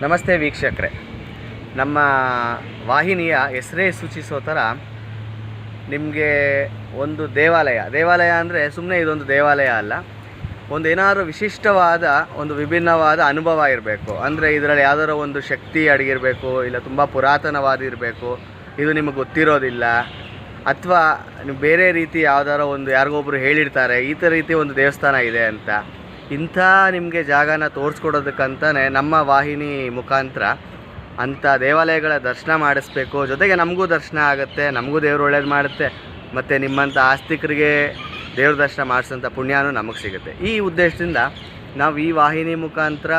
ನಮಸ್ತೆ ವೀಕ್ಷಕರೇ. ನಮ್ಮ ವಾಹಿನಿಯ ಹೆಸರೇ ಸೂಚಿಸೋ ಥರ ನಿಮಗೆ ಒಂದು ದೇವಾಲಯ. ದೇವಾಲಯ ಅಂದರೆ ಸುಮ್ಮನೆ ಇದೊಂದು ದೇವಾಲಯ ಅಲ್ಲ. ಒಂದು ಏನಾದರೂ ವಿಶಿಷ್ಟವಾದ, ಒಂದು ವಿಭಿನ್ನವಾದ ಅನುಭವ ಇರಬೇಕು. ಅಂದರೆ ಇದರಲ್ಲಿ ಯಾವ್ದಾರ ಒಂದು ಶಕ್ತಿ ಅಡಗಿರಬೇಕು, ಇಲ್ಲ ತುಂಬ ಪುರಾತನವಾದಿರಬೇಕು ಇದು ನಿಮಗೆ ಗೊತ್ತಿರೋದಿಲ್ಲ. ಅಥವಾ ಬೇರೆ ರೀತಿ ಯಾವ್ದಾರ ಒಂದು ಯಾರಿಗೊಬ್ರು ಹೇಳಿರ್ತಾರೆ, ಈ ಥರ ರೀತಿ ಒಂದು ದೇವಸ್ಥಾನ ಇದೆ ಅಂತ. ಇಂಥ ನಿಮಗೆ ಜಾಗನ ತೋರಿಸ್ಕೊಡೋದಕ್ಕಂತಲೇ ನಮ್ಮ ವಾಹಿನಿ ಮುಖಾಂತರ ಅಂಥ ದೇವಾಲಯಗಳ ದರ್ಶನ ಮಾಡಿಸ್ಬೇಕು. ಜೊತೆಗೆ ನಮಗೂ ದರ್ಶನ ಆಗುತ್ತೆ, ನಮಗೂ ದೇವ್ರು ಒಳ್ಳೇದು ಮಾಡುತ್ತೆ, ಮತ್ತು ನಿಮ್ಮಂಥ ಆಸ್ತಿಕರಿಗೆ ದೇವ್ರ ದರ್ಶನ ಮಾಡಿಸೋಂಥ ಪುಣ್ಯನೂ ನಮಗೆ ಸಿಗುತ್ತೆ. ಈ ಉದ್ದೇಶದಿಂದ ನಾವು ಈ ವಾಹಿನಿ ಮುಖಾಂತರ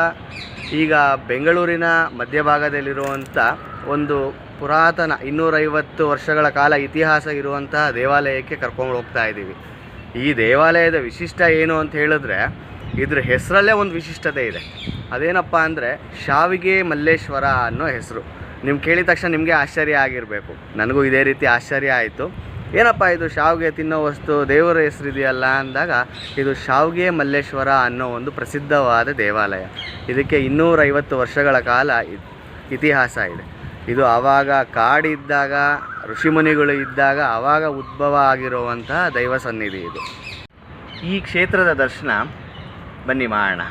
ಈಗ ಬೆಂಗಳೂರಿನ ಮಧ್ಯಭಾಗದಲ್ಲಿರುವಂಥ ಒಂದು ಪುರಾತನ ಇನ್ನೂರೈವತ್ತು ವರ್ಷಗಳ ಕಾಲ ಇತಿಹಾಸ ಇರುವಂತಹ ದೇವಾಲಯಕ್ಕೆ ಕರ್ಕೊಂಡು ಹೋಗ್ತಾ ಇದ್ದೀವಿ ಈ ದೇವಾಲಯದ ವಿಶಿಷ್ಟ ಏನು ಅಂತ ಹೇಳಿದ್ರೆ ಇದ್ರ ಹೆಸರಲ್ಲೇ ಒಂದು ವಿಶಿಷ್ಟತೆ ಇದೆ. ಅದೇನಪ್ಪ ಅಂದರೆ ಶಾವಿಗೆ ಮಲ್ಲೇಶ್ವರ ಅನ್ನೋ ಹೆಸರು. ನೀವು ಕೇಳಿದ ತಕ್ಷಣ ನಿಮಗೆ ಆಶ್ಚರ್ಯ ಆಗಿರಬೇಕು. ನನಗೂ ಇದೇ ರೀತಿ ಆಶ್ಚರ್ಯ ಆಯಿತು. ಏನಪ್ಪ ಇದು ಶಾವಿಗೆ ತಿನ್ನೋ ವಸ್ತು, ದೇವರ ಹೆಸರಿದೆಯಲ್ಲ ಅಂದಾಗ ಇದು ಶಾವಿಗೆ ಮಲ್ಲೇಶ್ವರ ಅನ್ನೋ ಒಂದು ಪ್ರಸಿದ್ಧವಾದ ದೇವಾಲಯ. ಇದಕ್ಕೆ ಇನ್ನೂರೈವತ್ತು ವರ್ಷಗಳ ಕಾಲ ಇತಿಹಾಸ ಇದೆ. ಇದು ಆವಾಗ ಕಾಡಿದ್ದಾಗ, ಋಷಿಮುನಿಗಳು ಇದ್ದಾಗ, ಆವಾಗ ಉದ್ಭವ ಆಗಿರುವಂತಹ ದೈವ ಸನ್ನಿಧಿ ಇದು. ಈ ಕ್ಷೇತ್ರದ ದರ್ಶನ ಬನ್ನಿ ಮಾಡೋಣ.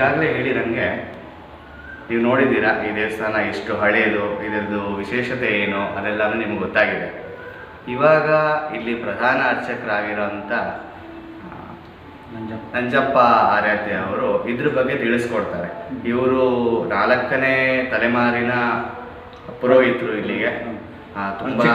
ಈಗಾಗಲೇ ಹೇಳಿದಂಗೆ ನೀವು ನೋಡಿದ್ದೀರಾ ಈ ದೇವಸ್ಥಾನ ಎಷ್ಟು ಹಳೆಯದು ಇದರದ್ದು ವಿಶೇಷತೆ ಏನು ಅದೆಲ್ಲನೂ ನಿಮ್ಗೆ ಗೊತ್ತಾಗಿದೆ. ಇವಾಗ ಇಲ್ಲಿ ಪ್ರಧಾನ ಅರ್ಚಕರಾಗಿರೋಂಥ ನಂಜಪ್ಪ. ಆರಾಧ್ಯ ಅವರು ಇದ್ರ ಬಗ್ಗೆ ತಿಳಿಸ್ಕೊಡ್ತಾರೆ. ಇವರು ನಾಲ್ಕನೇ ತಲೆಮಾರಿನ ಪುರೋಹಿತರು ಇಲ್ಲಿಗೆ. ತುಂಬಾ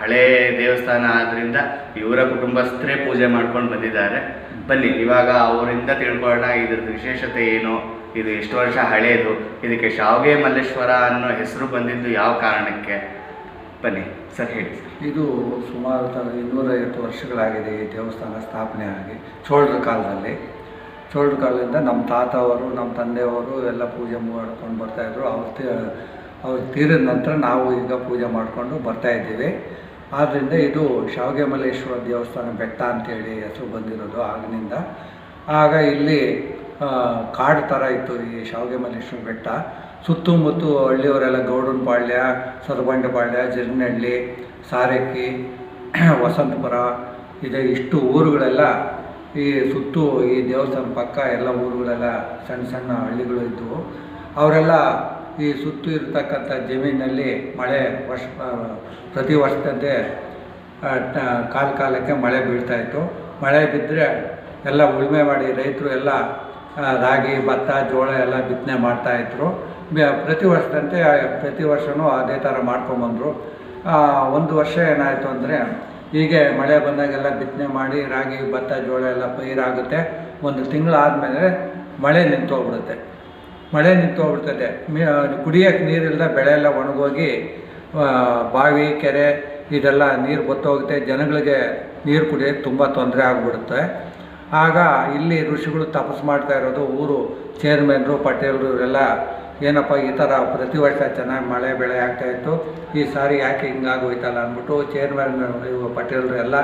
ಹಳೆ ದೇವಸ್ಥಾನ ಆದ್ರಿಂದ ಇವರ ಕುಟುಂಬಸ್ಥರೇ ಪೂಜೆ ಮಾಡ್ಕೊಂಡು ಬಂದಿದ್ದಾರೆ. ಬನ್ನಿ, ಇವಾಗ ಅವರಿಂದ ತಿಳ್ಕೊಳ್ಳೋಣ ಇದ್ರದ್ದು ವಿಶೇಷತೆ ಏನು? ಇದು ಎಷ್ಟು ವರ್ಷ ಹಳೇದು? ಇದಕ್ಕೆ ಶಾವಿಗೆ ಮಲ್ಲೇಶ್ವರ ಅನ್ನೋ ಹೆಸರು ಬಂದಿದ್ದು ಯಾವ ಕಾರಣಕ್ಕೆ? ಬನ್ನಿ, ಸರ್ ಹೇಳಿ ಇದು ಸುಮಾರು ಇನ್ನೂರೈವತ್ತು ವರ್ಷಗಳಾಗಿದೆ ಈ ದೇವಸ್ಥಾನ ಸ್ಥಾಪನೆ ಆಗಿ, ಚೋಳರ ಕಾಲದಲ್ಲಿ. ಚೋಳರ ಕಾಲದಿಂದ ನಮ್ಮ ತಾತ ಅವರು ನಮ್ಮ ತಂದೆಯವರು ಎಲ್ಲ ಪೂಜೆ ಮಾಡ್ಕೊಂಡು ಬರ್ತಾಯಿದ್ರು ಅವ್ರು ಅವ್ರು ತೀರಿದ ನಂತರ ನಾವು ಈಗ ಪೂಜೆ ಮಾಡಿಕೊಂಡು ಬರ್ತಾ ಇದ್ದೀವಿ. ಆದ್ದರಿಂದ ಇದು ಶಾವಿಗೆ ಮಲ್ಲೇಶ್ವರ ದೇವಸ್ಥಾನ ಬೆಟ್ಟ ಅಂತೇಳಿ ಹೆಸರು ಬಂದಿರೋದು ಆಗಿನಿಂದ. ಆಗ ಇಲ್ಲಿ ಕಾಡು ಥರ ಇತ್ತು ಈ ಶಾವಿಗೆ ಮಲ್ಲೇಶ್ವರ ಬೆಟ್ಟ. ಸುತ್ತಮುತ್ತ ಹಳ್ಳಿಯವರೆಲ್ಲ ಗೌಡನಪಾಳ್ಯ ಸರಬಂಡಪಾಳ್ಯ ಜಿರ್ನಹಳ್ಳಿ ಸಾರಕ್ಕಿ, ವಸಂತಪುರ, ಇದೆ ಇಷ್ಟು ಊರುಗಳೆಲ್ಲ ಈ ಸುತ್ತು ಈ ದೇವಸ್ಥಾನ ಪಕ್ಕ ಎಲ್ಲ ಊರುಗಳೆಲ್ಲ ಸಣ್ಣ ಸಣ್ಣ ಹಳ್ಳಿಗಳು ಇದ್ದವು ಅವರೆಲ್ಲ ಈ ಸುತ್ತು ಇರತಕ್ಕಂಥ ಜಮೀನಲ್ಲಿ ಮಳೆ ವರ್ಷ ಪ್ರತಿ ವರ್ಷದಂತೆ ಕಾಲ ಕಾಲಕ್ಕೆ ಮಳೆ ಬೀಳ್ತಾಯಿತ್ತು ಮಳೆ ಬಿದ್ದರೆ ಎಲ್ಲ ಉಳುಮೆ ಮಾಡಿ ರೈತರು ಎಲ್ಲ ರಾಗಿ, ಭತ್ತ, ಜೋಳ ಎಲ್ಲ ಬಿತ್ತನೆ ಮಾಡ್ತಾಯಿದ್ರು ಪ್ರತಿ ವರ್ಷದಂತೆ, ಪ್ರತಿ ವರ್ಷವೂ ಅದೇ ಥರ ಮಾಡ್ಕೊಂಬಂದರು ಒಂದು ವರ್ಷ ಏನಾಯಿತು ಅಂದರೆ, ಹೀಗೆ ಮಳೆ ಬಂದಾಗೆಲ್ಲ ಬಿತ್ತನೆ ಮಾಡಿ ರಾಗಿ, ಭತ್ತ, ಜೋಳ ಎಲ್ಲ ಪೈರಾಗುತ್ತೆ. ಒಂದು ತಿಂಗಳಾದಮೇಲೆ ಮಳೆ ನಿಂತು ಹೋಗ್ಬಿಡುತ್ತೆ ಮಳೆ ನಿಂತು ಹೋಗ್ಬಿಡ್ತದೆ. ಮೀ ಕುಡಿಯೋಕ್ಕೆ ನೀರಿಲ್ಲದೆ ಬೆಳೆ ಎಲ್ಲ ಒಣಗೋಗಿ ಬಾವಿ, ಕೆರೆ, ಇದೆಲ್ಲ ನೀರು ಬತ್ತೋಗುತ್ತೆ. ಜನಗಳಿಗೆ ನೀರು ಕುಡಿಯೋಕ್ಕೆ ತುಂಬ ತೊಂದರೆ ಆಗಿಬಿಡುತ್ತೆ. ಆಗ ಇಲ್ಲಿ ಋಷಿಗಳು ತಪಸ್ಸು ಮಾಡ್ತಾ ಇರೋದು, ಊರು ಚೇರ್ಮನ್ರು, ಪಟೇಲರು, ಇವರೆಲ್ಲ ಏನಪ್ಪ ಈ ಥರ ಪ್ರತಿ ವರ್ಷ ಚೆನ್ನಾಗಿ ಮಳೆ, ಬೆಳೆ ಆಗ್ತಾಯಿತ್ತು ಈ ಸಾರಿ ಯಾಕೆ ಹಿಂಗಾಗೋಯ್ತಲ್ಲ ಅಂದ್ಬಿಟ್ಟು ಚೇರ್ಮನ್ ಪಟೇಲರು ಎಲ್ಲ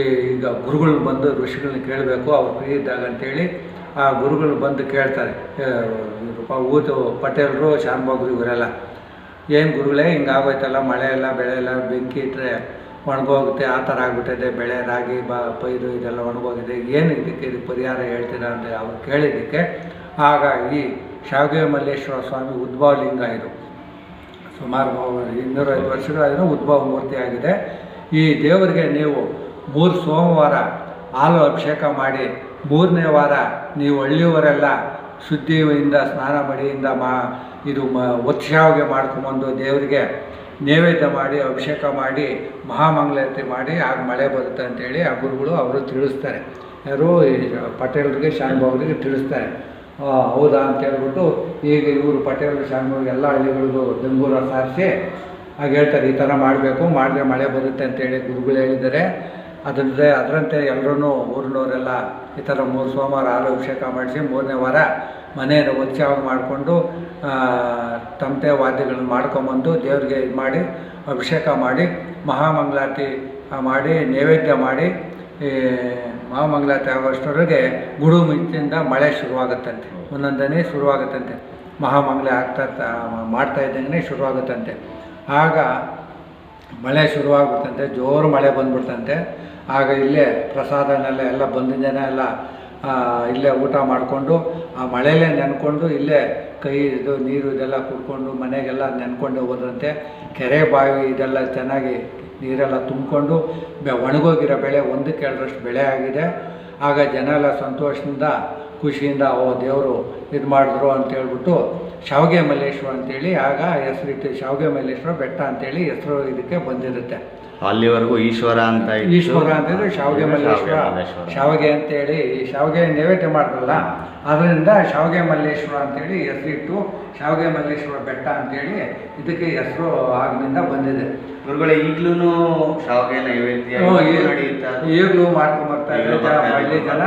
ಈಗ ಗುರುಗಳು ಬಂದು ಋಷಿಗಳನ್ನ ಕೇಳಬೇಕು, ಅವ್ರು ಫ್ರೀ ಇದ್ದಾಗ ಅಂತೇಳಿ ಆ ಗುರುಗಳು ಬಂದು ಕೇಳ್ತಾರೆ ಊತು ಪಟೇಲರು ಶಾನ್ಭೋಗ್ರು ಇವರೆಲ್ಲ, ಏನು ಗುರುಗಳೇ, ಹಿಂಗಾಗೋಯ್ತಲ್ಲ ಮಳೆ ಎಲ್ಲ ಬೆಳೆ ಎಲ್ಲ ಬೆಂಕಿ ಇಟ್ಟರೆ ಒಣಗೋಗುತ್ತೆ, ಆ ಥರ ಆಗ್ಬಿಟ್ಟಿದೆ, ಬೆಳೆ, ರಾಗಿ, ಬ, ಪೈರು, ಇದೆಲ್ಲ ಒಣಗೋಗಿದೆ, ಏನು ಇದಕ್ಕೆ ಇದಕ್ಕೆ ಪರಿಹಾರ ಹೇಳ್ತೀರಾ ಅಂತ ಅವ್ರು ಕೇಳಿದ್ದಕ್ಕೆ ಹಾಗಾಗಿ ಶಾವಿಗೆ ಮಲ್ಲೇಶ್ವರ ಸ್ವಾಮಿ ಉದ್ಭವ ಲಿಂಗ ಇದು. ಸುಮಾರು ಇನ್ನೂರೈದು ವರ್ಷಗಳಾದರೂ ಉದ್ಭವ ಮೂರ್ತಿ ಆಗಿದೆ. ಈ ದೇವರಿಗೆ ನೀವು ಮೂರು ಸೋಮವಾರ ಹಾಲು ಅಭಿಷೇಕ ಮಾಡಿ, ಮೂರನೇ ವಾರ ನೀವು ಹಳ್ಳಿಯವರೆಲ್ಲ ಶುದ್ಧಿಯಿಂದ ಸ್ನಾನ ಮಡಿಯಿಂದ ಮಾ, ಇದು ಮ ಉತ್ಸಾಹಗೆ ಮಾಡ್ಕೊಂಬಂದು ದೇವರಿಗೆ ನೈವೇದ್ಯ ಮಾಡಿ, ಅಭಿಷೇಕ ಮಾಡಿ, ಮಹಾಮಂಗಳಾರತಿ ಮಾಡಿ, ಆಗ ಮಳೆ ಬರುತ್ತೆ ಅಂತೇಳಿ ಆ ಗುರುಗಳು ಅವರು ತಿಳಿಸ್ತಾರೆ. ಯಾರು ಪಟೇಲರಿಗೆ ಶಾನುಭಾವರಿಗೆ ತಿಳಿಸ್ತಾರೆ. ಹೌದಾ ಅಂತ ಹೇಳ್ಬಿಟ್ಟು ಈಗ ಇವರು ಪಟೇಲ್ ಶಾನುಭವರಿಗೆ ಎಲ್ಲ ಹಳ್ಳಿಗಳಿಗೂ ಬೆಂಗೂರ ಸಾರಿಸಿ ಹಾಗೆ ಹೇಳ್ತಾರೆ, ಈ ಥರ ಮಾಡಬೇಕು, ಮಾಡಿದ್ರೆ ಮಳೆ ಬರುತ್ತೆ ಅಂತೇಳಿ ಗುರುಗಳು ಹೇಳಿದ್ದಾರೆ. ಅದರಂತೆ ಅದರಂತೆ ಎಲ್ಲರೂ ಊರಿನವರೆಲ್ಲ ಈ ಥರ ಮೂರು ಸೋಮವಾರ ಹಾಲು ಅಭಿಷೇಕ ಮಾಡಿಸಿ ಮೂರನೇ ವಾರ ಮನೆಯನ್ನು ಉತ್ಸವ ಮಾಡಿಕೊಂಡು ತಮಟೆ ವಾದ್ಯಗಳನ್ನ ಮಾಡ್ಕೊಂಬಂದು ದೇವರಿಗೆ ಇದು ಮಾಡಿ, ಅಭಿಷೇಕ ಮಾಡಿ, ಮಹಾಮಂಗಳಾರತಿ ಮಾಡಿ, ನೈವೇದ್ಯ ಮಾಡಿ, ಈ, ಮಹಾಮಂಗಳಾರತಿ ಆಗೋಷ್ಟರವರೆಗೆ ಗುಡು ಮಿಂಚಿಂದ ಮಳೆ ಶುರುವಾಗುತ್ತಂತೆ. ಒಂದೊಂದನೇ ಶುರುವಾಗುತ್ತಂತೆ. ಮಹಾಮಂಗಳ ಆಗ್ತಾ ಮಾಡ್ತಾ ಇದ್ದಂಗೆ ಶುರುವಾಗುತ್ತಂತೆ. ಆಗ ಮಳೆ ಶುರುವಾಗ್ಬಿಡ್ತಂತೆ, ಜೋರು ಮಳೆ ಬಂದ್ಬಿಡ್ತಂತೆ. ಆಗ ಇಲ್ಲೇ ಪ್ರಸಾದನೆಲ್ಲ ಎಲ್ಲ ಬಂದಿನ ಜನ ಎಲ್ಲ ಇಲ್ಲೇ ಊಟ ಮಾಡಿಕೊಂಡು, ಆ ಮಳೆಯಲ್ಲೇ ನೆನ್ಕೊಂಡು ಇಲ್ಲೇ ಕೈ ಇದು ನೀರು ಇದೆಲ್ಲ ಕುಡ್ಕೊಂಡು ಮನೆಗೆಲ್ಲ ನೆನ್ಕೊಂಡು ಹೋದ್ರಂತೆ ಕೆರೆ ಬಾವಿ ಇದೆಲ್ಲ ಚೆನ್ನಾಗಿ ನೀರೆಲ್ಲ ತುಂಬಿಕೊಂಡು ಬೆ ಒಣಗೋಗಿರೋ ಬೆಳೆ ಒಂದಕ್ಕೆ ಎರಡರಷ್ಟು ಬೆಳೆ ಆಗಿದೆ. ಆಗ ಜನ ಎಲ್ಲ ಸಂತೋಷದಿಂದ ಖುಷಿಯಿಂದ ಓ ದೇವರು ಇದು ಮಾಡಿದ್ರು ಅಂತ ಹೇಳ್ಬಿಟ್ಟು ಶಾವಿಗೆ ಮಲ್ಲೇಶ್ವರ ಅಂತೇಳಿ ಆಗ ಹೆಸರಿಟ್ಟು ಶಾವಿಗೆ ಮಲ್ಲೇಶ್ವರ ಬೆಟ್ಟ ಅಂತೇಳಿ ಹೆಸರು ಇದಕ್ಕೆ ಬಂದಿರುತ್ತೆ ಅಲ್ಲಿವರೆಗೂ ಈಶ್ವರ ಅಂತ. ಈಶ್ವರ ಅಂತಂದ್ರೆ ಶಾವಿಗೆ ಮಲ್ಲೇಶ್ವರ. ಶಾವಿಗೆ ಅಂತೇಳಿ ಶಾವಿಗೆ ನೈವೇದ್ಯ ಮಾಡಿದ್ರಲ್ಲ ಅದರಿಂದ ಶಾವಿಗೆ ಮಲ್ಲೇಶ್ವರ ಅಂತೇಳಿ ಹೆಸರಿಟ್ಟು ಶಾವಿಗೆ ಮಲ್ಲೇಶ್ವರ ಬೆಟ್ಟ ಅಂತೇಳಿ ಇದಕ್ಕೆ ಹೆಸರು ಆಗಿನಿಂದ ಬಂದಿದೆ ಗುರುಗಳೇ ಈಗಲೂ ಶಾವಿಗೆ ನೈವೇದ್ಯ? ಈಗಲೂ ಮಾಡ್ಕೊಂಡ್ ಬರ್ತಾ ಇದ್ದಾರೆ. ಹಳ್ಳಿ ಜನ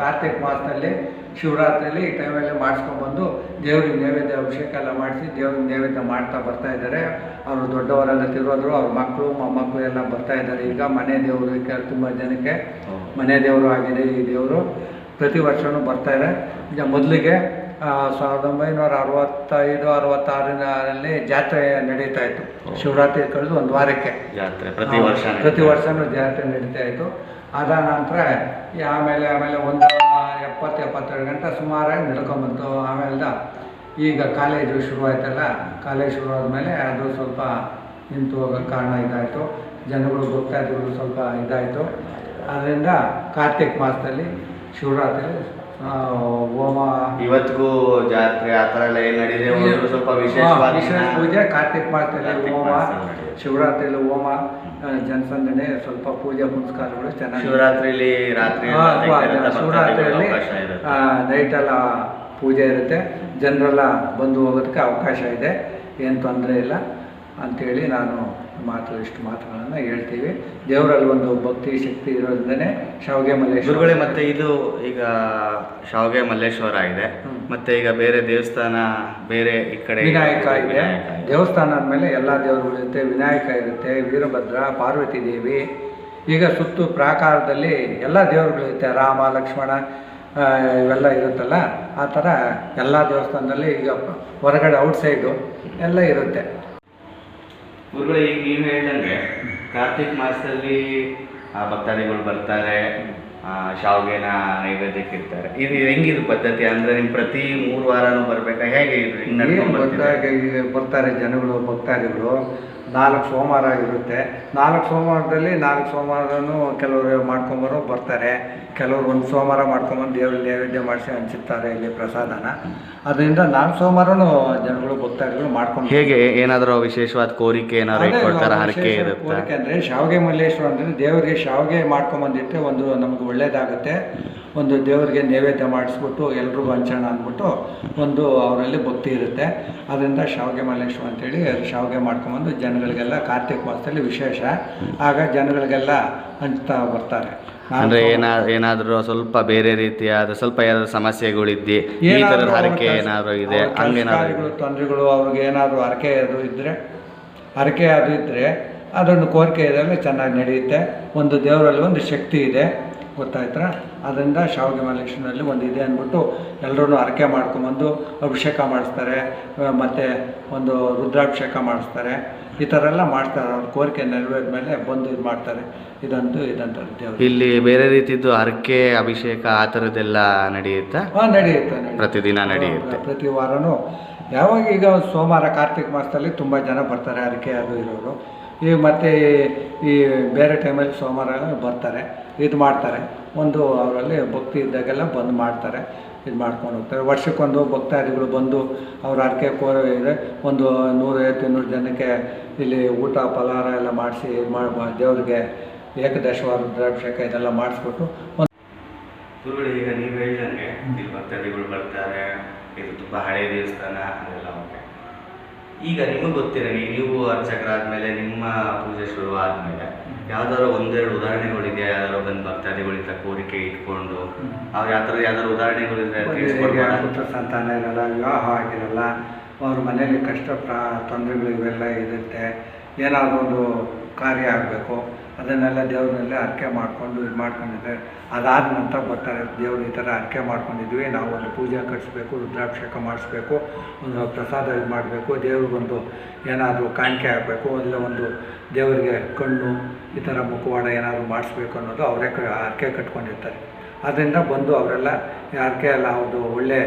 ಕಾರ್ತಿಕ ಮಾಸದಲ್ಲಿ ಶಿವರಾತ್ರಿಯಲ್ಲಿ ಈ ಟೈಮಲ್ಲಿ ಮಾಡಿಸ್ಕೊಂಡ್ಬಂದು ದೇವ್ರಿಗೆ ನೈವೇದ್ಯ ಅಭಿಷೇಕ ಎಲ್ಲ ಮಾಡಿಸಿ ದೇವ್ರಿಗೆ ನೈವೇದ್ಯ ಮಾಡ್ತಾ ಬರ್ತಾ ಇದ್ದಾರೆ. ಅವರು ದೊಡ್ಡವರೆಲ್ಲ ತಿರುವಾದ್ರು ಅವ್ರ ಮಕ್ಕಳು ಮೊಮ್ಮಕ್ಕಳು ಎಲ್ಲ ಬರ್ತಾ ಇದ್ದಾರೆ. ಈಗ ಮನೆ ದೇವರು ತುಂಬ ಜನಕ್ಕೆ ಮನೆ ದೇವರು ಆಗಿದೆ ಈ ದೇವರು. ಪ್ರತಿ ವರ್ಷವೂ ಬರ್ತಾ ಇದೆ ಈಗ ಮೊದಲಿಗೆ ಸಾವಿರದ ಒಂಬೈನೂರ ಅರವತ್ತೈದು ಅರವತ್ತಾರರಲ್ಲಿ ಜಾತ್ರೆ ನಡೀತಾ ಇತ್ತು. ಶಿವರಾತ್ರಿ ಕಳೆದು ಒಂದು ವಾರಕ್ಕೆ. ಜಾತ್ರೆ ಪ್ರತಿ ವರ್ಷ ಪ್ರತಿ ವರ್ಷನೂ ಜಾತ್ರೆ ನಡೀತಾ ಇತ್ತು. ಅದ ನಂತರ ಆಮೇಲೆ ಆಮೇಲೆ ಒಂದು ಎಪ್ಪತ್ತು ಎಪ್ಪತ್ತೆರಡು ಗಂಟೆ ಸುಮಾರಾಗಿ ನಡ್ಕೊಂಬಂತು ಆಮೇಲೆ ಈಗ ಕಾಲೇಜು ಶುರುವಾಯ್ತಲ್ಲ ಕಾಲೇಜ್ ಶುರು ಆದಮೇಲೆ ಅದು ಸ್ವಲ್ಪ ನಿಂತು ಹೋಗೋಕ್ಕೆ ಕಾರಣ ಇದಾಯಿತು. ಜನಗಳು ಭಕ್ತಾದಿಗಳು ಸ್ವಲ್ಪ ಇದಾಯಿತು. ಅದರಿಂದ ಕಾರ್ತಿಕ್ ಮಾಸದಲ್ಲಿ ಶಿವರಾತ್ರಿ ಹೋಮ. ಇವತ್ತಿಗೂ ಜಾತ್ರೆ ಆ ಥರ ಎಲ್ಲ ಏನು ನಡೀತೇವೆ ಸ್ವಲ್ಪ ವಿಶೇಷ ವಿಶೇಷ ಪೂಜೆ ಕಾರ್ತಿಕ್ ಮಾಸದಲ್ಲಿ ಹೋಮ. ಶಿವರಾತ್ರಿಯಲ್ಲಿ ಹೋಮ ಜನಸಂದಣೆ ಸ್ವಲ್ಪ ಪೂಜೆ ಪುನಸ್ಕಾರಗಳು ಚೆನ್ನಾಗಿ ಶಿವರಾತ್ರಿಲಿ ರಾತ್ರಿ ಶಿವರಾತ್ರಿಯಲ್ಲಿ ನೈಟೆಲ್ಲ ಇರುತ್ತೆ. ನೈಟ್ ಎಲ್ಲ ಪೂಜೆ ಇರುತ್ತೆ. ಜನರೆಲ್ಲ ಬಂದು ಹೋಗೋದಕ್ಕೆ ಅವಕಾಶ ಇದೆ. ಏನು ತೊಂದರೆ ಇಲ್ಲ. ಅಂಥೇಳಿ ನಾನು ಮಾತು ಇಷ್ಟು ಮಾತುಗಳನ್ನು ಹೇಳ್ತೀವಿ. ದೇವರಲ್ಲಿ ಒಂದು ಭಕ್ತಿ ಶಕ್ತಿ ಇರೋದ್ರಿಂದನೇ ಶಾವಿಗೆ ಮಲ್ಲೇಶ್ವರ. ಗುರುಗಳೇ ಮತ್ತೆ ಇದು ಈಗ ಶಾವಿಗೆ ಮಲ್ಲೇಶ್ವರ ಆಗಿದೆ. ಮತ್ತೆ ಈಗ ಬೇರೆ ದೇವಸ್ಥಾನ ಬೇರೆ ಈ ಕಡೆ ವಿನಾಯಕ ಇದೆ. ವಿನಾಯಕ ಇದೆ. ದೇವಸ್ಥಾನ ಆದಮೇಲೆ ಎಲ್ಲ ದೇವರುಗಳು ಇರುತ್ತೆ. ವಿನಾಯಕ ಇರುತ್ತೆ ವೀರಭದ್ರ ಪಾರ್ವತಿ ದೇವಿ. ಈಗ ಸುತ್ತು ಪ್ರಾಕಾರದಲ್ಲಿ ಎಲ್ಲ ದೇವರುಗಳಿರುತ್ತೆ ರಾಮ ಲಕ್ಷ್ಮಣ ಇವೆಲ್ಲ ಇರುತ್ತಲ್ಲ ಆ ಥರ ಎಲ್ಲ ದೇವಸ್ಥಾನದಲ್ಲಿ ಈಗ ಹೊರಗಡೆ ಔಟ್ಸೈಡು ಎಲ್ಲ ಇರುತ್ತೆ. ಗುರುಗಳೇ ಈಗ ನೀವು ಹೇಳ್ದಂಗೆ ಕಾರ್ತಿಕ್ ಮಾಸದಲ್ಲಿ ಆ, ಭಕ್ತಾದಿಗಳು ಬರ್ತಾರೆ ಆ, ಶಾವ್ಗೆನ ನೈವೇದ್ಯಕ್ಕೆ ಇರ್ತಾರೆ ಇದು ಹೆಂಗಿದು ಪದ್ಧತಿ? ಅಂದ್ರೆ ನಿಮ್ ಪ್ರತಿ ಮೂರು ವಾರನೂ ಬರ್ಬೇಕಾ? ಹೇಗೆ ಇದು ಬರ್ತಾರೆ ಜನಗಳು ಭಕ್ತಾದಿಗಳು. ನಾಲ್ಕು ಸೋಮವಾರ ಇರುತ್ತೆ. ನಾಲ್ಕು ಸೋಮವಾರದಲ್ಲಿ ನಾಲ್ಕು ಸೋಮವಾರನು ಕೆಲವರು ಮಾಡ್ಕೊಂಬರೋ ಬರ್ತಾರೆ. ಕೆಲವರು ಒಂದು ಸೋಮವಾರ ಮಾಡ್ಕೊಂಬಂದು ದೇವ್ರಿಗೆ ನೈವೇದ್ಯ ಮಾಡಿಸಿ ಹಂಚುತ್ತಾರೆ ಇಲ್ಲಿ ಪ್ರಸಾದನ. ಅದರಿಂದ ನಾಲ್ಕು ಸೋಮವಾರನು ಜನಗಳು ಭಕ್ತಾದಿಗಳು ಮಾಡ್ಕೊಂಡು ಹೇಗೆ ಏನಾದರೂ ವಿಶೇಷವಾದ ಕೋರಿಕೆ ಏನಾದ್ರು ಹರಕೆ ಕೋರಿಕೆ ಅಂದರೆ ಶಾವಿಗೆ ಮಲ್ಲೇಶ್ವರ ಅಂದರೆ ದೇವರಿಗೆ ಶಾವಿಗೆ ಮಾಡ್ಕೊಂಬಂದಿಟ್ಟರೆ ಒಂದು ನಮ್ಗೆ ಒಳ್ಳೇದಾಗುತ್ತೆ. ಒಂದು ದೇವರಿಗೆ ನೈವೇದ್ಯ ಮಾಡಿಸ್ಬಿಟ್ಟು ಎಲ್ರಿಗೂ ಹಂಚೋಣ ಅಂದ್ಬಿಟ್ಟು ಒಂದು ಅವರಲ್ಲಿ ಭಕ್ತಿ ಇರುತ್ತೆ. ಅದರಿಂದ ಶಾವಿಗೆ ಮಲ್ಲೇಶ್ವರ ಅಂತೇಳಿ ಶಾವಿಗೆ ಮಾಡ್ಕೊಂಬಂದು ಜನಗಳಿಗೆಲ್ಲ ಕಾರ್ತಿಕ ಮಾಸದಲ್ಲಿ ವಿಶೇಷ. ಆಗ ಜನಗಳಿಗೆಲ್ಲ ಹಂಚ್ತಾ ಬರ್ತಾರೆ. ಅಂದ್ರೆ ಏನಾ ಏನಾದ್ರು ಸ್ವಲ್ಪ ಬೇರೆ ರೀತಿಯಾದ ಸ್ವಲ್ಪ ಏನಾದರೂ ಸಮಸ್ಯೆಗಳಿದ್ದಿ ಈ ಥರದ ಹರಕೆ ಏನಾದರೂ ಇದೆ ಹಂಗೇನಾದ್ರು ತೊಂದರೆಗಳು ಅವ್ರಿಗೆ ಏನಾದರೂ ಹರಕೆ ಅದು ಇದ್ದರೆ ಹರಕೆ ಅದು ಇದ್ದರೆ ಅದೊಂದು ಕೋರಿಕೆ ಇದೆಲ್ಲ ಚೆನ್ನಾಗಿ ನಡೆಯುತ್ತೆ. ಒಂದು ದೇವರಲ್ಲಿ ಒಂದು ಶಕ್ತಿ ಇದೆ. ಗೊತ್ತಾಯ್ತಾ ಅದರಿಂದ ಶಾವಿಗೆ ಮಹಾಲಕ್ಷ್ಮಿನಲ್ಲಿ ಒಂದು ಇದೆ ಅಂದ್ಬಿಟ್ಟು ಎಲ್ಲರೂ ಹರಕೆ ಮಾಡ್ಕೊಂಬಂದು ಅಭಿಷೇಕ ಮಾಡಿಸ್ತಾರೆ ಮತ್ತು ಒಂದು ರುದ್ರಾಭಿಷೇಕ ಮಾಡಿಸ್ತಾರೆ. ಈ ಥರ ಎಲ್ಲ ಮಾಡ್ತಾರೆ ಅವ್ರ ಕೋರಿಕೆ ನೆರವೇರಿದ ಮೇಲೆ ಬಂದು ಇದು ಮಾಡ್ತಾರೆ. ಇದಂತೂ ಇದಂತ ದೇವರು ಇಲ್ಲಿ ಬೇರೆ ರೀತಿದ್ದು ಹರಕೆ ಅಭಿಷೇಕ ಆ ಥರದ್ದೆಲ್ಲ ನಡೆಯುತ್ತಾ? ಹಾಂ ನಡೆಯುತ್ತೆ ನಡೆಯುತ್ತೆ. ಪ್ರತಿದಿನ ನಡೆಯುತ್ತೆ. ಪ್ರತಿ ವಾರನೂ. ಯಾವಾಗ ಈಗ ಸೋಮವಾರ ಕಾರ್ತಿಕ ಮಾಸದಲ್ಲಿ ತುಂಬ ಜನ ಬರ್ತಾರೆ ಹರಕೆ ಅದು ಇರೋರು ಈಗ ಮತ್ತೆ ಈ ಬೇರೆ ಟೈಮಲ್ಲಿ ಸೋಮವಾರ ಬರ್ತಾರೆ. ಇದು ಮಾಡ್ತಾರೆ. ಒಂದು ಅವರಲ್ಲಿ ಭಕ್ತಿ ಇದ್ದಾಗೆಲ್ಲ ಬಂದು ಮಾಡ್ತಾರೆ. ಇದು ಮಾಡ್ಕೊಂಡು ಹೋಗ್ತಾರೆ. ವರ್ಷಕ್ಕೊಂದು ಭಕ್ತಾದಿಗಳು ಬಂದು ಅವ್ರ ಹರಕೆ ಕೋರ ಇದೆ. ಒಂದು ನೂರೈವತ್ತು ಇನ್ನೂರು ಜನಕ್ಕೆ ಇಲ್ಲಿ ಊಟ ಫಲಹಾರ ಎಲ್ಲ ಮಾಡಿಸಿ ಇದು ಮಾಡಿ ದೇವ್ರಿಗೆ ಏಕದಶವಾರ ರುದ್ರಾಭಿಷೇಕ ಇದೆಲ್ಲ ಮಾಡಿಸ್ಬಿಟ್ಟು ಗುರುಗಳು, ಈಗ ನೀವು ಹೇಳಿದಂಗೆ ಇಲ್ಲಿ ಭಕ್ತಾದಿಗಳು ಬರ್ತಾರೆ. ಇದು ತುಂಬ ಹಳೆಯ ದೇವಸ್ಥಾನ, ಅದೆಲ್ಲ ಈಗ ನಿಮಗೆ ಗೊತ್ತಿರಲಿ, ನೀವು ಅರ್ಚಕರಾದ್ಮೇಲೆ ನಿಮ್ಮ ಪೂಜೆ ಶುರು ಆದ್ಮೇಲೆ ಯಾವ್ದಾದ್ರು ಒಂದೆರಡು ಉದಾಹರಣೆಗಳಿದೆಯಾ ಯಾವ್ದಾದ್ರು ಬಂದು ಭಕ್ತಾದಿಗಳಿಂದ ಕೋರಿಕೆ ಇಟ್ಕೊಂಡು ಅವ್ರು ಯಾವ ಥರ ಯಾವ್ದಾದ್ರು ಉದಾಹರಣೆಗಳಿದ್ರೆ ತಿಳಿಸ್ಕೊಡ್ಬೋದಾ? ಪುತ್ರ ಸಂತಾನ ಇರಲ್ಲ ವಿವಾಹ ಆಗಿರಲ್ಲ ಅವ್ರ ಮನೇಲಿ ಕಷ್ಟ ಪ್ರಾ ತೊಂದರೆಗಳು ಇವೆಲ್ಲ ಇರುತ್ತೆ ಏನಾದರೂ ಒಂದು ಕಾರ್ಯ ಆಗಬೇಕು ಅದನ್ನೆಲ್ಲ ದೇವ್ರನ್ನೆಲ್ಲ ಅರ್ಕೆ ಮಾಡಿಕೊಂಡು ಇದು ಮಾಡ್ಕೊಂಡಿದ್ದೆ ಅದಾದ ನಂತರ ಬರ್ತಾರೆ. ದೇವ್ರು ಈ ಥರ ಅರ್ಕೆ ಮಾಡ್ಕೊಂಡಿದ್ವಿ, ನಾವು ಒಂದು ಪೂಜೆ ಕಟ್ಟಿಸ್ಬೇಕು ರುದ್ರಾಭಿಷೇಕ ಮಾಡಿಸ್ಬೇಕು, ಒಂದು ಪ್ರಸಾದ ಇದು ಮಾಡಬೇಕು, ದೇವ್ರಿಗೊಂದು ಏನಾದರೂ ಕಾಣಿಕೆ ಆಗಬೇಕು ಇಲ್ಲ ಒಂದು ದೇವರಿಗೆ ಕಣ್ಣು, ಈ ಥರ ಮುಖವಾಡ ಏನಾದರೂ ಮಾಡಿಸ್ಬೇಕು ಅನ್ನೋದು ಅವರೇ ಕ, ಅರ್ಕೆ ಕಟ್ಕೊಂಡಿರ್ತಾರೆ. ಅದರಿಂದ ಬಂದು ಅವರೆಲ್ಲ ಅರ್ಕೆ ಎಲ್ಲ ಒಂದು ಒಳ್ಳೆ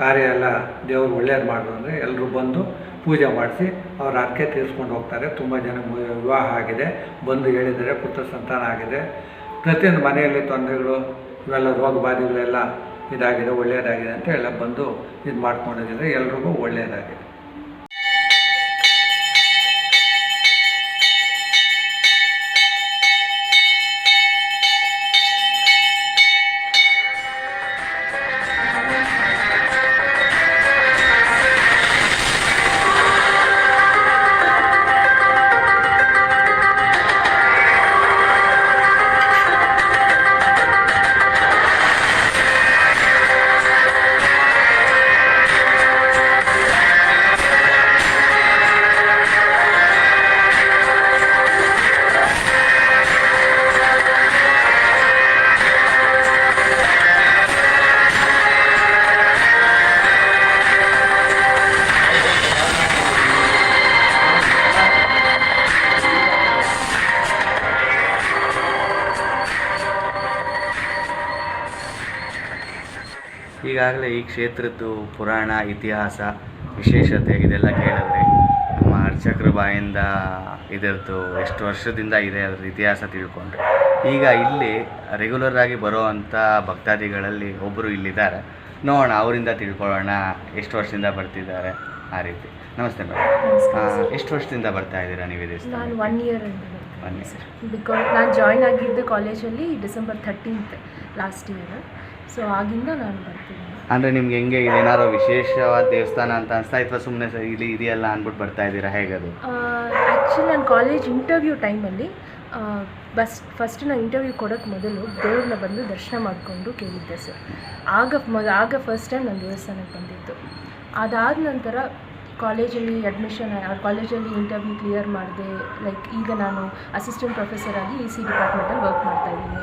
ಕಾರ್ಯ ಎಲ್ಲ ದೇವ್ರು ಒಳ್ಳೇದು ಮಾಡೋದು ಅಂದರೆ ಎಲ್ಲರೂ ಬಂದು ಪೂಜೆ ಮಾಡಿಸಿ ಅವ್ರ ಹರಕೆ ತೀರಿಸ್ಕೊಂಡು ಹೋಗ್ತಾರೆ. ತುಂಬ ಜನ ವಿವಾಹ ಆಗಿದೆ. ಬಂದು ಹೇಳಿದರೆ ಪುತ್ರ ಸಂತಾನ ಆಗಿದೆ. ಪ್ರತಿಯೊಂದು ಮನೆಯಲ್ಲಿ ತೊಂದರೆಗಳು, ಇವೆಲ್ಲ ರೋಗ ಬಾಧೆಗಳೆಲ್ಲ ಇದಾಗಿದೆ, ಒಳ್ಳೆಯದಾಗಿದೆ ಅಂತ ಎಲ್ಲ ಬಂದು ಇದು ಮಾಡ್ಕೊಂಡಿದ್ದಾರೆ. ಎಲ್ರಿಗೂ ಒಳ್ಳೆಯದಾಗಿದೆ. ಈಗಾಗಲೇ ಈ ಕ್ಷೇತ್ರದ್ದು ಪುರಾಣ ಇತಿಹಾಸ ವಿಶೇಷತೆ ಇದೆಲ್ಲ ಕೇಳಿದ್ರೆ ನಮ್ಮ ಅರ್ಚಕರ ಬಾಯಿಂದ ಇದರದ್ದು ಎಷ್ಟು ವರ್ಷದಿಂದ ಇದೆ ಅದರ ಇತಿಹಾಸ ತಿಳ್ಕೊಂಡ್ರೆ. ಈಗ ಇಲ್ಲಿ ರೆಗ್ಯುಲರ್ ಆಗಿ ಬರೋವಂಥ ಭಕ್ತಾದಿಗಳಲ್ಲಿ ಒಬ್ಬರು ಇಲ್ಲಿದ್ದಾರೆ. ನೋಡೋಣ ಅವರಿಂದ ತಿಳ್ಕೊಳ್ಳೋಣ ಎಷ್ಟು ವರ್ಷದಿಂದ ಬರ್ತಿದ್ದಾರೆ ಆ ರೀತಿ. ನಮಸ್ತೆ ಮೇಡಮ್. ಎಷ್ಟು ವರ್ಷದಿಂದ ಬರ್ತಾ ಇದ್ದೀರಾ ನೀವು ನಾನು? One year One year. Because ನಾನು ಜಾಯ್ನ್ ಆಗಿದ್ದು ಕಾಲೇಜಲ್ಲಿ December thirteenth last year so ಆಗಿಂದ ನಾನು ಬರ್ತೀನಿ. ಅಂದರೆ ನಿಮ್ಗೆ ಹೆಂಗೆ ಇದೇನಾದ್ರು ವಿಶೇಷವಾದ ದೇವಸ್ಥಾನ ಅಂತ ಅನಿಸ್ತಾ ಅಥವಾ ಸುಮ್ಮನೆ ಇಲ್ಲಿ ಇದೆಯಲ್ಲ ಅಂದ್ಬಿಟ್ಟು ಬರ್ತಾ ಇದ್ದೀರಾ? ಹೇಗದು? ಆ್ಯಕ್ಚುಲಿ ನಾನು ಕಾಲೇಜ್ ಇಂಟರ್ವ್ಯೂ ಟೈಮಲ್ಲಿ ಬಸ್ ಫಸ್ಟ್ ನಾನು ಇಂಟರ್ವ್ಯೂ ಕೊಡೋಕ್ಕೆ ಮೊದಲು ದೇವ್ರನ್ನ ಬಂದು ದರ್ಶನ ಮಾಡಿಕೊಂಡು ಕೇಳಿದ್ದೆ ಸರ್. ಆಗ ಮೊದ ಆಗ ಫಸ್ಟ್ ಟೈಮ್ ನಾನು ದೇವಸ್ಥಾನಕ್ಕೆ ಬಂದಿತ್ತು ಅದಾದ ನಂತರ ಕಾಲೇಜಲ್ಲಿ ಅಡ್ಮಿಷನ್ ಕಾಲೇಜಲ್ಲಿ ಇಂಟರ್ವ್ಯೂ ಕ್ಲಿಯರ್ ಮಾಡಿದೆ ಲೈಕ್ ಈಗ ನಾನು ಅಸಿಸ್ಟೆಂಟ್ ಪ್ರೊಫೆಸರ್ ಆಗಿ ಇ ಸಿ ಡಿಪಾರ್ಟ್ಮೆಂಟಲ್ಲಿ ವರ್ಕ್ ಮಾಡ್ತಾಯಿದ್ದೀನಿ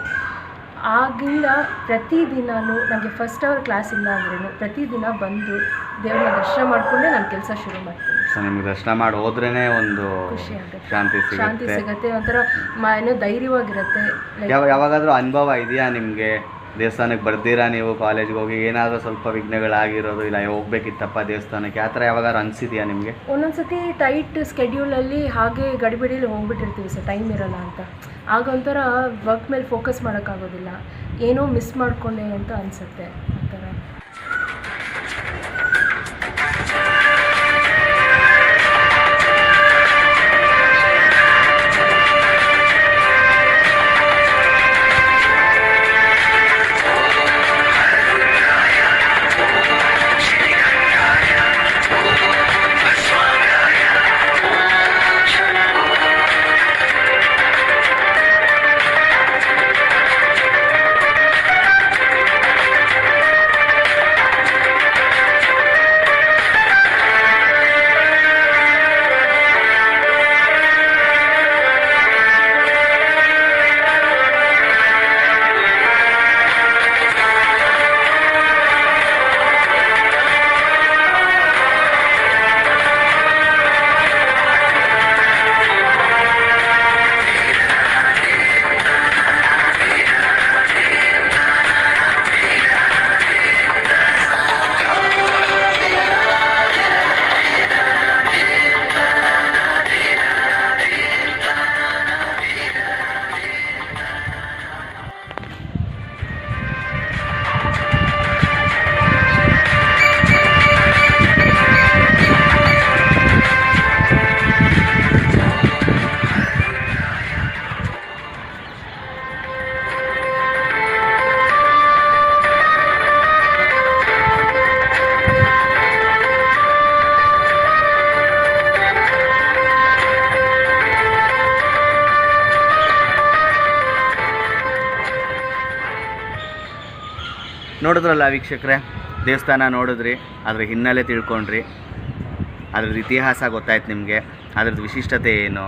ಆಗಿಂದ ಪ್ರತಿದಿನನೂ ನನಗೆ ಫಸ್ಟ್ ಅವರ್ ಕ್ಲಾಸ್ ಇಲ್ಲ ಅಂದ್ರೂ ಪ್ರತಿದಿನ ಬಂದು ದೇವರ ದರ್ಶನ ಮಾಡಿಕೊಂಡೇ ನಾನು ಕೆಲಸ ಶುರು ಮಾಡ್ತೀನಿ. ಸೊ ನಿಮ್ಗೆ ದರ್ಶನ ಮಾಡಿ ಹೋದ್ರೇ ಒಂದು ಖುಷಿ ಆಗುತ್ತೆ. ಶಾಂತಿ ಶಾಂತಿ ಸಿಗುತ್ತೆ. ಸಿಗುತ್ತೆ ಒಂಥರ ಮ ಏನೋ ಧೈರ್ಯವಾಗಿರುತ್ತೆ. like ಯಾವ ಯಾವಾಗಾದ್ರೂ ಅನುಭವ ಇದೆಯಾ ನಿಮಗೆ? ದೇವಸ್ಥಾನಕ್ಕೆ ಬರ್ದಿರಾ ನೀವು? ಕಾಲೇಜ್ಗೆ ಹೋಗಿ ಏನಾದರೂ ಸ್ವಲ್ಪ ವಿಘ್ನಗಳಾಗಿರೋದು ಇಲ್ಲ, ಹೋಗ್ಬೇಕಿತ್ತಪ್ಪ ದೇವಸ್ಥಾನಕ್ಕೆ? ಆ ಥರ ಯಾವಾಗಾದ್ರೂ ಅನಿಸಿದೆಯಾ ನಿಮಗೆ? ಒಂದೊಂದ್ಸತಿ ಟೈಟ್ ಸ್ಕೆಡ್ಯೂಲಲ್ಲಿ ಹಾಗೆ ಗಡಿಬಿಡಿಯಲ್ಲಿ ಹೋಗ್ಬಿಟ್ಟಿರ್ತೀವಿ ಸರ್ ಟೈಮ್ ಇರೋಲ್ಲ ಅಂತ. ಆಗ ಒಂಥರ ವರ್ಕ್ ಮೇಲೆ ಫೋಕಸ್ ಮಾಡೋಕ್ಕಾಗೋದಿಲ್ಲ. ಏನೋ ಮಿಸ್ ಮಾಡಿಕೊಂಡೆ ಅಂತ ಅನಿಸುತ್ತೆ. ನೋಡಿದ್ರಲ್ಲ ವೀಕ್ಷಕರೇ? ದೇವಸ್ಥಾನ ನೋಡಿದ್ರಿ, ಅದ್ರ ಹಿನ್ನೆಲೆ ತಿಳ್ಕೊಂಡ್ರಿ. ಅದ್ರದ್ದು ಇತಿಹಾಸ ಗೊತ್ತಾಯ್ತು ನಿಮಗೆ. ಅದ್ರದ್ದು ವಿಶಿಷ್ಟತೆ ಏನು,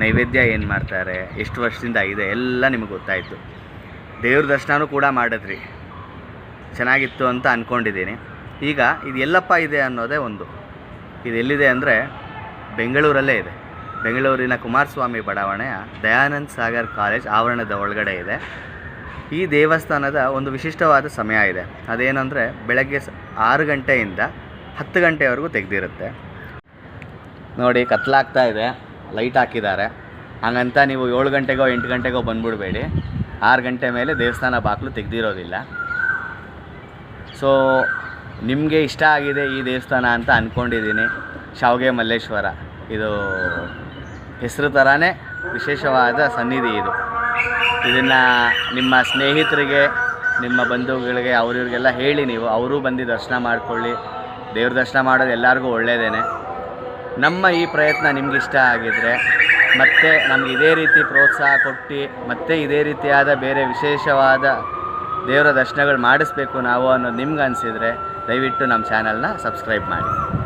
ನೈವೇದ್ಯ ಏನು ಮಾಡ್ತಾರೆ, ಎಷ್ಟು ವರ್ಷದಿಂದ ಇದೆ, ಎಲ್ಲ ನಿಮಗೆ ಗೊತ್ತಾಯಿತು. ದೇವ್ರ ದರ್ಶನವೂ ಕೂಡ ಮಾಡಿದ್ರಿ. ಚೆನ್ನಾಗಿತ್ತು ಅಂತ ಅಂದ್ಕೊಂಡಿದ್ದೀನಿ ಈಗ ಇದು ಎಲ್ಲಪ್ಪ ಇದೆ ಅನ್ನೋದೇ ಒಂದು. ಇದು ಎಲ್ಲಿದೆ ಅಂದರೆ ಬೆಂಗಳೂರಲ್ಲೇ ಇದೆ. ಬೆಂಗಳೂರಿನ ಕುಮಾರಸ್ವಾಮಿ ಬಡಾವಣೆಯ ದಯಾನಂದ್ ಸಾಗರ್ ಕಾಲೇಜ್ ಆವರಣದ ಒಳಗಡೆ ಇದೆ. ಈ ದೇವಸ್ಥಾನದ ಒಂದು ವಿಶಿಷ್ಟವಾದ ಸಮಯ ಇದೆ. ಅದೇನಂದರೆ ಬೆಳಗ್ಗೆ ಆರು ಗಂಟೆಯಿಂದ ಹತ್ತು ಗಂಟೆವರೆಗೂ ತೆಗೆದಿರುತ್ತೆ. ನೋಡಿ ಕತ್ಲಾಗ್ತಾ ಇದೆ, ಲೈಟ್ ಹಾಕಿದ್ದಾರೆ. ಹಾಗಂತ ನೀವು ಏಳು ಗಂಟೆಗೋ ಎಂಟು ಗಂಟೆಗೋ ಬಂದ್ಬಿಡಬೇಡಿ. ಆರು ಗಂಟೆ ಮೇಲೆ ದೇವಸ್ಥಾನ ಬಾಗಿಲು ತೆಗೆದಿರೋದಿಲ್ಲ. ಸೊ, ನಿಮಗೆ ಇಷ್ಟ ಆಗಿದೆ ಈ ದೇವಸ್ಥಾನ ಅಂತ ಅಂದ್ಕೊಂಡಿದ್ದೀನಿ ಶಾವಿಗೆ ಮಲ್ಲೇಶ್ವರ. ಇದು ಹೆಸರು ಥರನೇ ವಿಶೇಷವಾದ ಸನ್ನಿಧಿ ಇದು. ಇದನ್ನು ನಿಮ್ಮ ಸ್ನೇಹಿತರಿಗೆ, ನಿಮ್ಮ ಬಂಧುಗಳಿಗೆ, ಅವ್ರಿವ್ರಿಗೆಲ್ಲ ಹೇಳಿ ನೀವು. ಅವರೂ ಬಂದು ದರ್ಶನ ಮಾಡಿಕೊಳ್ಳಿ. ದೇವ್ರ ದರ್ಶನ ಮಾಡೋದು ಎಲ್ಲರಿಗೂ ಒಳ್ಳೆಯದೇನೆ ನಮ್ಮ ಈ ಪ್ರಯತ್ನ ನಿಮ್ಗೆ ಇಷ್ಟ ಆಗಿದ್ರೆ, ಮತ್ತು ನಮ್ಗೆ ಇದೇ ರೀತಿ ಪ್ರೋತ್ಸಾಹ ಕೊಟ್ಟು, ಮತ್ತೆ ಇದೇ ರೀತಿಯಾದ ಬೇರೆ ವಿಶೇಷವಾದ ದೇವರ ದರ್ಶನಗಳು ಮಾಡಿಸ್ಬೇಕು ನಾವು ಅನ್ನೋದು ನಿಮ್ಗೆ ಅನಿಸಿದರೆ, ದಯವಿಟ್ಟು ನಮ್ಮ ಚಾನಲ್ನ ಸಬ್ಸ್ಕ್ರೈಬ್ ಮಾಡಿ.